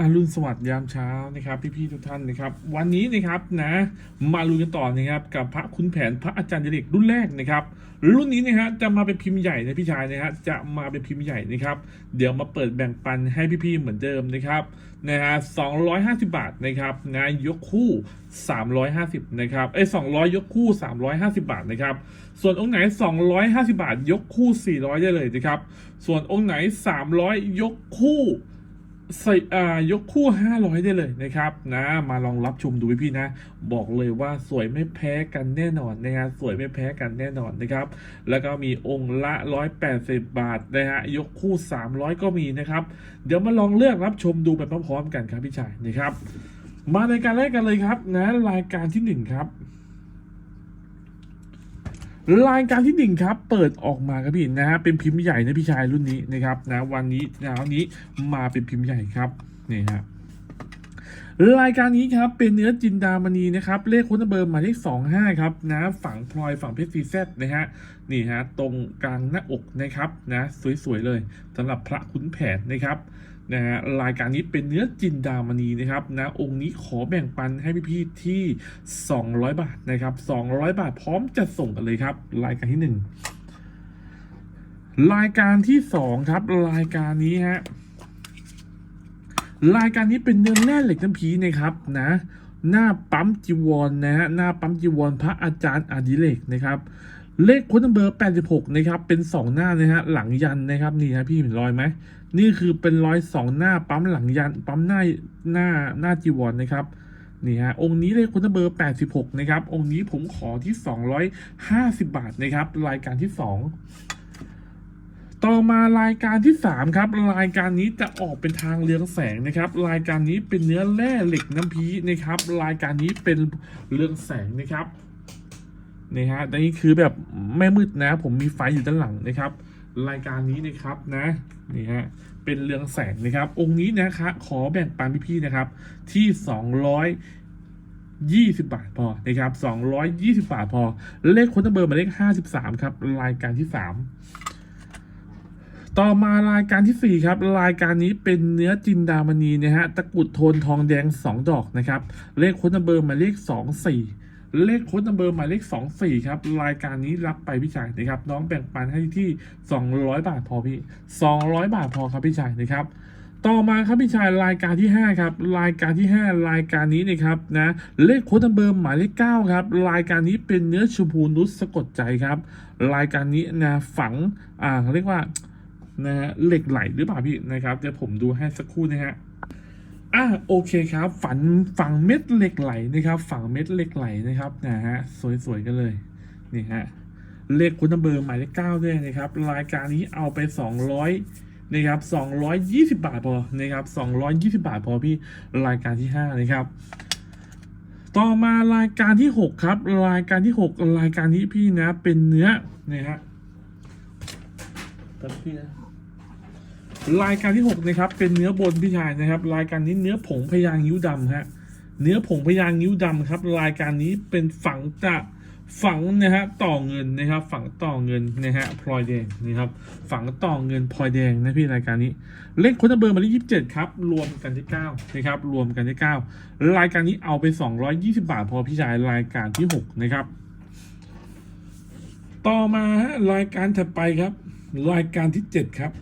อรุณสวัสดิ์ยามเช้านะครับ พี่ๆทุกท่านนะครับ วันนี้นะครับนะมาลุยกันต่อนะครับกับพระคุณแผนพระอาจารย์เดเรกรุ่นแรกนะครับ รุ่นนี้นะฮะจะมาเป็นพิมพ์ใหญ่นะพี่ชายนะฮะจะมาเป็นพิมพ์ใหญ่นะครับ เดี๋ยวมาเปิดแบ่งปันให้พี่ๆเหมือนเดิมนะครับนะฮะ250บาทนะครับนะยกคู่350นะครับเอ้ย200ยยกคู่350บาทนะครับส่วนองค์ไหน250บาท ยกคู่400ได้เลยนะครับส่วนองค์ไหน300ยกคู่ ใส่อ่ายกคู่ 500 ได้เลยนะครับนะ มาลองรับชมดูพี่นะ บอกเลยว่าสวยไม่แพ้กันแน่นอนนะฮะสวยไม่แพ้กันแน่นอนนะครับ แล้วก็มีองค์ละ 180 บาทนะฮะยกคู่ 300 ก็มีนะครับ เดี๋ยวมาลองเลือกรับชมดูไปพร้อมๆกันครับพี่ชายนะครับ มารายการแรกกันเลยครับนะรายการที่หนึ่งครับ รายการที่หนึ่งครับเปิดออกมาครับพี่นะฮะเป็นพิมพ์ใหญ่นะพี่ชายรุ่นนี้นะครับนะวันนี้นะวันนี้มาเป็นพิมพ์ใหญ่ครับนี่ฮะรายการนี้ครับเป็นเนื้อจินดามณีนะครับเลขคุณเบอร์หมายเลขสองห้าครับนะฝั่งพลอยฝั่งเพชรซีแซดนะฮะนี่ฮะตรงกลางหน้าอกนะครับนะสวยๆเลยสำหรับพระขุนแผนนะครับ นะฮะรายการนี้เป็นเนื้อจินดามณีนะครับนะองค์นี้ขอแบ่งปันให้พี่ๆที่ 200 บาทนะครับ200 บาทพร้อมจะส่งกันเลยครับ รายการที่ 1 รายการที่ 2 ครับ รายการนี้ฮะรายการนี้เป็นเนื้อแร่เหล็กน้ำพีนะครับนะหน้าปั๊มจีวรนะฮะหน้าปั๊มจีวรพระอาจารย์อดิเรกนะครับ เลขคุณเบอร์86 นะครับ เป็น 2 หน้านะฮะ หลังยันนะครับ นี่ฮะพี่เห็นรอยไหม นี่คือเป็นรอย 2 หน้าปั๊มหลังยัน ปั๊มหน้าหน้าหน้าจีวรนนะครับ นี่ฮะ องค์นี้เลขคุณเบอร์86 นะครับ องค์นี้ผมขอที่ 250 บาทนะครับ รายการที่ 2 ต่อมารายการที่ 3 ครับ รายการนี้จะออกเป็นทางเรืองแสงนะครับ รายการนี้เป็นเนื้อแร่เหล็กน้ำพีนะครับ รายการนี้เป็นเรืองแสงนะครับ นี่ฮะนนี้คือแบบไม่มืดนะ ผมมีไฟอยู่ด้านหลังนะครับ รายการนี้นะครับนะนี่ฮะเป็นเรืองแสงนะครับ องค์นี้นะคะขอแบ่งปันพี่ๆนะครับ ที่สองร้อยยี่สิบาทพอนะครับสองร้อยยี่สิบาทพอ เลขคนเบอร์มาเลขห้าสิบสามครับ รายการที่สามต่อมารายการที่ 4 ครับ รายการนี้เป็นเนื้อจินดามณีนะฮะตะกุดโทนทองแดง 2 ดอกนะครับ เลขค้นัมเบอร์มาเลข 24 เลขโค้ดนัมเบอร์หมายเลข 24 ครับ รายการนี้รับไปพี่ชายนะครับ น้องแบ่งปันให้ที่ 200 บาทพอพี่ 200 บาทพอครับพี่ชายนะครับ ต่อมาครับพี่ชายรายการที่ 5 ครับ รายการที่ 5 รายการนี้นะครับนะเลขโค้ดนัมเบอร์หมายเลข 9 ครับ รายการนี้เป็นเนื้อชมพูนุชสะกดใจครับ รายการนี้นะฝังอ่าเรียกว่านะฮะเหล็กไหลหรือเปล่าพี่นะครับเดี๋ยวผมดูให้สักครู่นะฮะ อะโอเคครับ ฝันฝั่งเม็ดเหล็กไหลนะครับ ฝั่งเม็ดเหล็กไหลนะครับนะฮะสวยๆกันเลยนี่ฮะเลขคุณนัมเบอร์หมายเลขเก้าด้วยนะครับ รายการนี้เอาไปสองร้อยนะครับสองร้อยยี่สิบาทพอนะครับสองร้อยยี่สิบาทพอพี่รายการที่ห้านะครับ ต่อมารายการที่หกครับ รายการที่หกรายการนี้พี่นะเป็นเนื้อนะฮะแป๊บพี่นะ รายการที่ 6 นะครับ เป็นเนื้อบนพี่ชายนะครับ รายการนี้เนื้อผงพยางนิ้วดำฮะเนื้อผงพยางนิ้วดำครับ รายการนี้เป็นฝังจะฝังนะฮะต่อเงินนะครับ ฝังต่อเงินนะฮะพลอยแดงนี่ครับ ฝังต่อเงินพลอยแดงนะพี่รายการนี้ เลขคนเบอร์มาที่ยี่สิบเจ็ดครับ รวมกันที่เก้านะครับ รวมกันที่เก้ารายการนี้เอาไปสองร้อยยี่สิบาท พอพี่ชายรายการที่หกนะครับ ต่อมาฮะรายการถัดไปครับ รายการที่เจ็ดครับ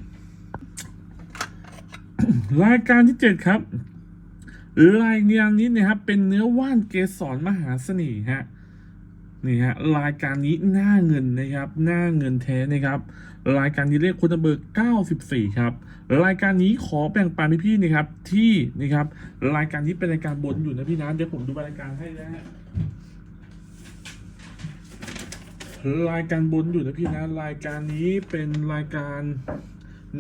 รายการที่เจ็ดครับรายงานนี้นะครับเป็นเนื้อว่านเกสรมหาเสน่ห์ฮะนี่ฮะรายการนี้หน้าเงินนะครับ หน้าเงินแท้นะครับ รายการนี้เลขคุณเบอร์94 ครับ รายการนี้ขอแบ่งปันให้พี่นะครับ ที่นะครับ รายการนี้เป็นรายการบนอยู่นะพี่นะเดี๋ยวผมดูรายการให้นะฮะรายการบนอยู่นะพี่นะรายการนี้เป็นรายการ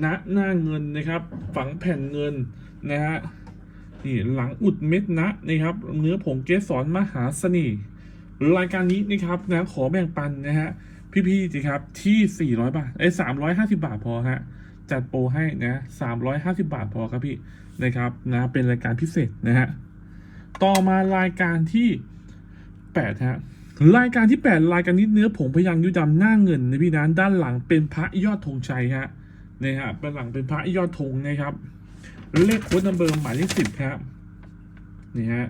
ณหน้าเงินนะครับ ฝังแผ่นเงินนะฮะนี่หลังอุดเม็ดนะนะครับ เนื้อผงเกสรมหาเสน่ห์รายการนี้นะครับนะขอแบ่งปันนะฮะพี่ๆสิครับที่ 400 บาทไอ้สามร้อยห้าสิบาทพอฮะจัดโปรให้นะสามร้อยห้าสิบาทพอครับพี่นะครับนะเป็นรายการพิเศษนะฮะต่อมารายการที่แปดฮะรายการที่แปดรายการนี้เนื้อผงพยางยุดำหน้าเงินในพี่นะด้านหลังเป็นพระยอดธงชัยฮะ นะฮะเป็นหลังเป็นพระยอดธงนะครับเลขโค้ดนัมเบอร์หมายเลขสิบครับนี่ฮะ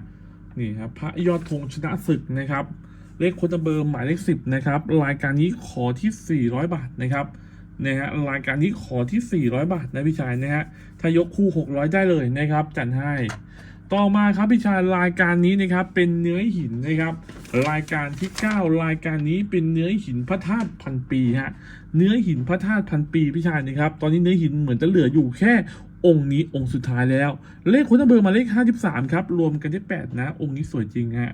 นี่ครับพระยอดธงชนะศึกนะครับ เลขโค้ดนัมเบอร์หมายเลขสิบนะครับรายการนี้ขอที่สี่ร้อยบาทนะครับนะฮะรายการนี้ขอที่สี่ร้อยบาทนะพี่ชายนะฮะถ้ายกคู่600ได้เลยนะครับจัดให้ ต่อมาครับพี่ชายรายการนี้นะครับเป็นเนื้อหินนะครับ รายการที่ 9 รายการนี้เป็นเนื้อหินพระธาตุพันปีฮะเนื้อหินพระธาตุพันปีพี่ชายนะครับ ตอนนี้เนื้อหินเหมือนจะเหลืออยู่แค่องค์นี้องค์สุดท้ายแล้ว เลขคุณนัมเบอร์มาเลข 53 ครับรวมกันที่8นะ องค์นี้สวยจริงฮะ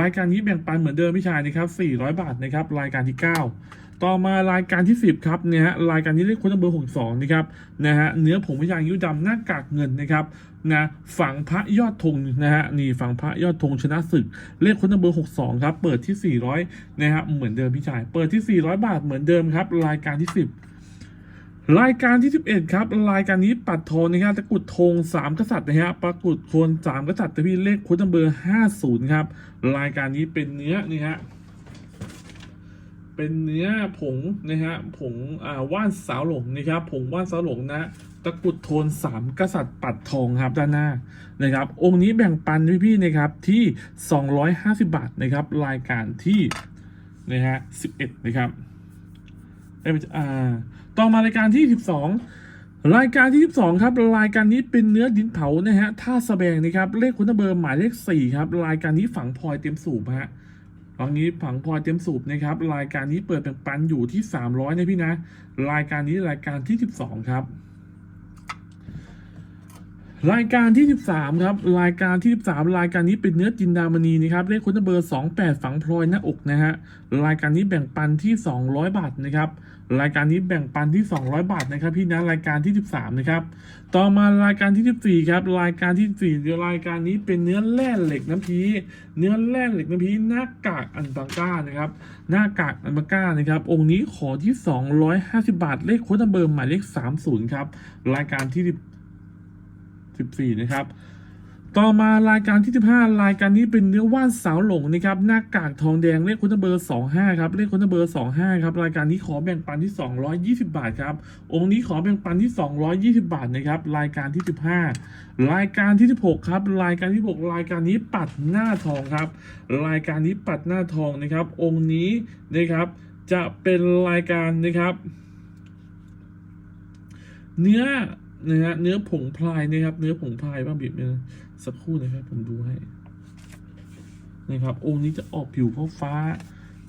รายการนี้แบ่งปันเหมือนเดิมพี่ชายนะครับ 400 บาทนะครับรายการที่ 9 ต่อมารายการที่ 10 ครับเนี่ยฮะรายการนี้เลขคุณนัมเบอร์ 62 นะครับนะฮะเนื้อผงพยางิ้วดำหน้ากากเงินนะครับนะฝังพระยอดธงนะฮะนี่ฝังพระยอดธงชนะศึก เลขคุณนัมเบอร์ 62 ครับ เปิดที่ 400นะฮะเหมือนเดิมพี่ชาย เปิดที่ 400 บาทเหมือนเดิมครับ รายการที่ 10 รายการที่ 11 ครับ รายการนี้ปัดทองนะครับตะกุดธง3 กษัตริย์นะฮะปรากฏโคน3 กษัตริย์แต่พี่เลขคุณนัมเบอร์ 50 ครับ รายการนี้เป็นเนื้อนี่ฮะเป็นเนื้อผงนะฮะผงอ่าว่านสาวหลงนะครับผงว่านสาวหลงนะ ตะกรุดโทนสามกษัตริย์ปัดทองครับด้านหน้านะครับ องค์นี้แบ่งปันพี่ๆนะครับที่ 250 บาทนะครับ รายการที่นะฮะ11 นะครับเอ่อาต่อมารายการที่ 12 รายการที่ 12 ครับ รายการนี้เป็นเนื้อดินเผานะฮะท่าสแสบงนะครับเลขคุณเบอร์หมายเลข 4 ครับ รายการนี้ฝังพลอยเต็มสูบฮะตอนนี้ผังพลอยเต็มสูบนะครับ รายการนี้เปิดแบ่งปันอยู่ที่ 300นะพี่นะ รายการนี้รายการที่ 12 ครับ รายการที่ 13 ครับ รายการที่ 13 รายการนี้เป็นเนื้อจินดามณีนะครับเลขคุณเบอร์ 28 ฝังพลอยหน้าอกนะฮะรายการนี้แบ่งปันที่ 200 บาทนะครับรายการนี้แบ่งปันที่ 200 บาทนะครับ พี่นะรายการที่ 13 นะครับ ต่อมารายการที่ 14 ครับ รายการที่ 14รายการนี้เป็นเนื้อแร่เหล็กน้ำพีเนื้อแร่เหล็กน้ำพีหน้ากากอันตังก้านะครับหน้ากากอันตังก้านะครับองค์นี้ขอที่ 250 บาท เลขค้ดนัมเบอร์หมายเลข 30 ครับรายการที่ 14 นะครับ ต่อมารายการที่ 15 รายการนี้เป็นเนื้อว่านสาวหลงนะครับหน้ากากทองแดงเลขคุณเบอร์ 25 ครับเลขคุณเบอร์ 25 ครับรายการนี้ขอแบ่งปันที่ 220 บาทครับองค์นี้ขอแบ่งปันที่ 220 บาทนะครับรายการที่ 15 รายการที่ 16 ครับ รายการที่ 6 รายการนี้ปัดหน้าทองครับ รายการนี้ปัดหน้าทองนะครับ องค์นี้นะครับจะเป็นรายการนะครับ เนื้อ นะฮะเนื้อผงพลายนะครับ เนื้อผงพลายบ้างบีบเนี่ยนะสักครู่นะครับผมดูให้นะครับองค์นี้จะออกผิวฟ้าฟ้า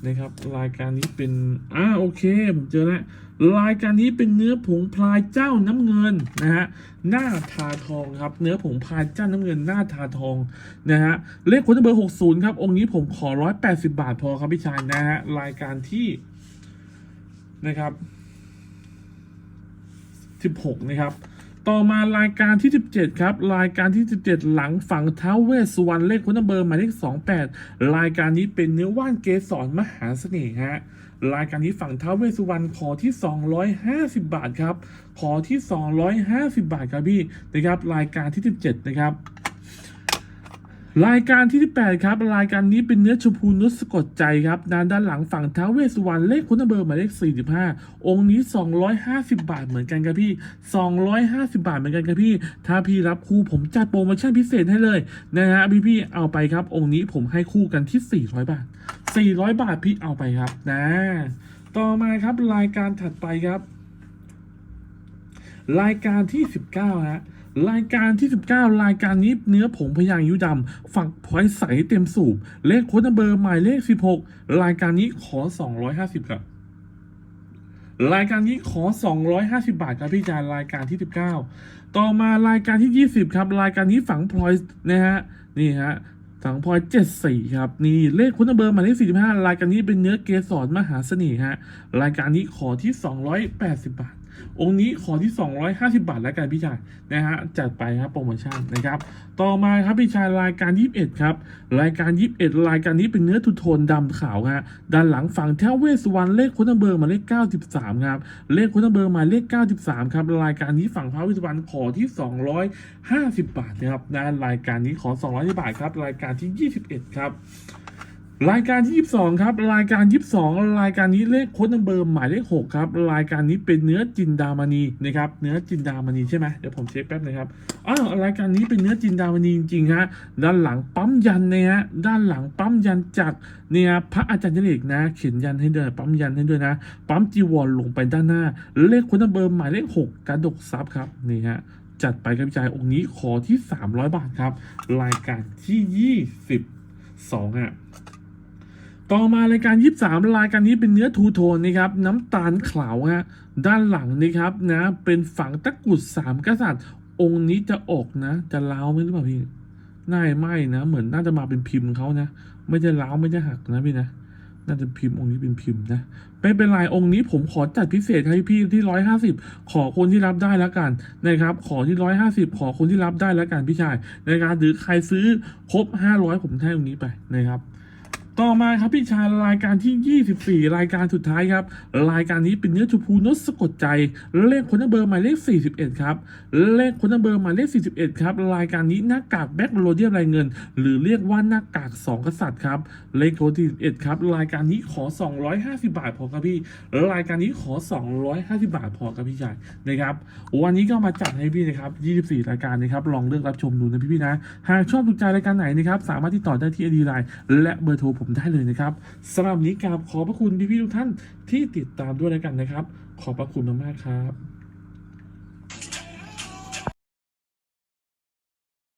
นะครับ รายการนี้เป็นอ่าโอเค ผมเจอแล้วรายการนี้เป็นเนื้อผงพลายเจ้าน้ำเงินนะฮะหน้าทาทองครับ เนื้อผงพลายเจ้าน้ำเงินหน้าทาทองนะฮะเลขคนเบอร์หกศูนย์ครับ องค์นี้ผมขอร้อยแปดสิบาทพอครับพี่ชายนะฮะรายการที่นะครับ16นะครับ ต่อมารายการที่ 17 ครับ รายการที่ 17 หลังฝั่งเท้าเวสุวรรณเลขคุณเบอร์หมายเลข 28 รายการนี้เป็นเนื้อว่านเกสรมหาเสน่ห์ฮะรายการนี้ฝั่งเท้าเวสสุวรรณขอที่ 250 บาทครับ ขอที่ 250 บาทครับพี่นะครับรายการที่ 17 นะครับ รายการที่8ครับ รายการนี้เป็นเนื้อชมพูนุสกดใจครับด้านด้านหลังฝั่งท้าเวสวรรณเลขคุณเบอร์หมายเลข 45 องค์นี้ 250 บาทเหมือนกันครับพี่ 250 บาทเหมือนกันครับพี่ ถ้าพี่รับคู่ผมจัดโปรโมชั่นพิเศษให้เลยนะฮะพี่พี่ๆเอาไปครับ องค์นี้ผมให้คู่กันที่ 400 บาท 400 บาทพี่เอาไปครับนะ ต่อมาครับรายการถัดไปครับ รายการที่ 19ฮะ รายการที่ 19 รายการนี้เนื้อผงพยางค์ยิ้วดำฝักพลอยใสเต็มสูบ เลขโค้ดนัมเบอร์หมายเลข 16 รายการนี้ขอ 250 ครับ รายการนี้ขอ 250 บาทครับพี่จารายการที่ 19 ต่อมารายการที่ 20 ครับ รายการนี้ฝังพลอยนะฮะนี่ฮะฝังพลอย74ครับนี่เลขคุณนัมเบอร์หมายเลข45รายการนี้เป็นเนื้อเกสรมหาเสน่ห์ฮะรายการนี้ขอที่280บาท องค์นี้ขอที่ 250 บาทแล้วกันพี่ชายนะฮะจัดไปครับโปรโมชั่นนะครับ ต่อมาครับพี่ชายรายการ 21 ครับ รายการ 21 รายการนี้เป็นเนื้อทูโทนดำขาวฮะด้านหลังฝั่งแถวเวสสุวรรณเลขคุณนัมเบอร์หมายเลข 93 ครับ เลขคุณนัมเบอร์หมายเลข 93 ครับ รายการนี้ฝั่งพระเวสสุวรรณขอที่ 250 บาทนะครับนะรายการนี้ขอ200บาทครับ รายการที่ 21 ครับ รายการที่22 ครับ รายการ 22 รายการนี้เลขโค้ดนัมเบอร์หมายเลข 6 ครับ รายการนี้เป็นเนื้อจินดามณีนะครับ เนื้อจินดามณีใช่ไหมเดี๋ยวผมเช็คแป๊บนึงครับ อ้าวรายการนี้เป็นเนื้อจินดามณีจริงๆฮะ ด้านหลังปั๊มยันเนี่ยฮะ ด้านหลังปั๊มยันจากเนี่ยพระอาจารย์เจริกนะ เขียนยันให้ด้วย ปั๊มยันให้ด้วยนะ ปั๊มจีวรลงไปด้านหน้า เลขโค้ดนัมเบอร์หมายเลข 6กระดกซับครับ นี่ฮะจัดไปครับพี่ชายองค์นี้ขอที่ 300 บาทครับ รายการที่ 22ฮะ ต่อมารายการ 23 รายการนี้เป็นเนื้อทูโทนนะครับน้ำตาลขาวฮะด้านหลังนะครับนะเป็นฝังตะกุดสามกษัตริย์ องค์นี้จะออกนะ จะล้าไหมหรือเปล่าพี่น่าไม่นะเหมือนน่าจะมาเป็นพิมพ์เขานะ ไม่ได้ล้าไม่ได้หักนะพี่นะน่าจะพิมพ์องค์นี้เป็นพิมพ์นะไม่เป็นไรองค์นี้ผมขอจัดพิเศษให้พี่ที่ร้อยห้าสิบขอคนที่รับได้แล้วกันนะครับ ขอที่ร้อยห้าสิบขอคนที่รับได้แล้วกันพี่ชายนะครับหรือใครซื้อครบห้าร้อยผมให้องค์นี้ไปนะครับ ต่อมาครับพี่ชายรายการที่ 24 รายการสุดท้ายครับ รายการนี้เป็นเนื้อชมพูนสสะกดใจ เลขคนเบอร์หมายเลข 41 ครับ เลขคนเบอร์หมายเลข 41 ครับ รายการนี้หน้ากากแบ็คโรเดียมลายเงิน หรือเรียกว่าหน้ากาก 2 กษัตริย์ครับ เลขโทร41 ครับ รายการนี้ขอ 250 บาทพอครับพี่ รายการนี้ขอ 250 บาทพอครับพี่ชายนะครับ วันนี้ก็มาจัดให้พี่นะครับ 24 รายการนะครับ ลองเลือกรับชมดูนะพี่ๆนะ หากชอบถูกใจรายการไหนนะครับ สามารถติดต่อได้ที่ ID Line และเบอร์โทรผมได้เลยนะครับสำหรับนนี้กราบขอบพระคุณพี่ๆทุกท่านที่ติดตามด้วยแล้วกันนะครับ ขอบพระคุณมากๆครับ